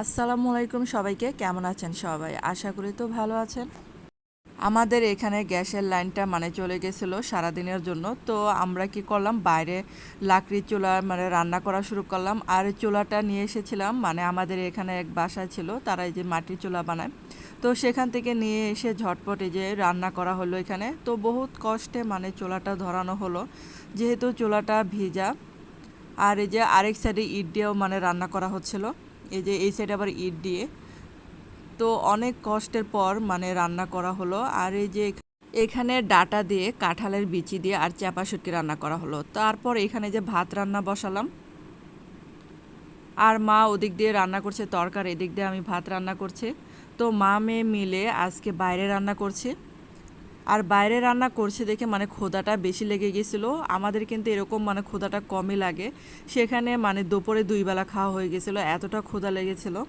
আসসালামু আলাইকুম সবাইকে, কেমন আছেন সবাই? আশা করি তো ভালো আছেন। আমাদের এখানে গ্যাসের লাইনটা মানে চলে গেছিল সারাদিনের জন্য। তো আমরা কি করলাম? বাইরে লাকড়ির চুলা মানে রান্না করা শুরু করলাম। আর চুলাটা নিয়ে এসেছিলাম মানে আমাদের এখানে এক বাসা ছিল, তারা এই যে মাটির চুলা বানায়। তো সেখান থেকে নিয়ে এসে ঝটপট যে রান্না করা হলো এখানে। তো বহুত কষ্টে মানে চুলাটা ধরানো হলো, যেহেতু চুলাটা ভিজা। আর এই যে আরেক সাইডে ইট দিয়েও মানে রান্না করা হচ্ছিল। এই যে এই সাইডে আবার ইট দিয়ে। তো অনেক কষ্টের পর মানে রান্না করা হলো। আর এই যে এখানে ডাটা দিয়ে, কাঁঠালের বিচি দিয়ে আর চাপা শুটকি রান্না করা হলো। তারপর এখানে যে ভাত রান্না বসালাম। আর মা ওদিক দিয়ে রান্না করছে তরকার, এদিক দিয়ে আমি ভাত রান্না করছি। তো মা মেয়ে মিলে আজকে বাইরে রান্না করছে। আর বাইরে রান্না করছে দেখে মানে ক্ষুধাটা বেশি লেগে গেছিল। আমাদের কিন্তু এরকম মানে ক্ষুধাটা কমই লাগে। সেখানে মানে দুপুরে দুই বেলা খাওয়া হয়ে গেছিল, এতটা ক্ষুধা লেগেছিলো।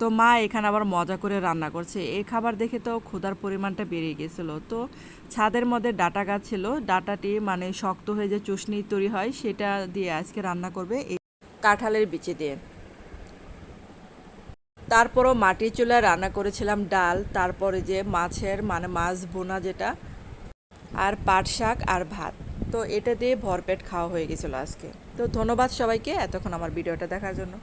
তো মা এখানে আবার মজা করে রান্না করছে। এই খাবার দেখে তো ক্ষুধার পরিমাণটা বেড়ে গেছিল। তো ছাদের মধ্যে ডাটা গাছ ছিল, ডাটাটি মানে শক্ত হয়ে যে চুষনি তৈরি হয়, সেটা দিয়ে আজকে রান্না করবে এই কাঁঠালের বিচি দিয়ে। তারপরও মাটির চুলায় রান্না করেছিলাম ডাল, তারপরে যে মাছের মানে মাছ বোনা যেটা, আর পাট শাক আর ভাত। তো এটা দিয়ে ভরপেট খাওয়া হয়ে গেছিল আজকে। তো ধন্যবাদ সবাইকে এতক্ষণ আমার ভিডিওটা দেখার জন্য।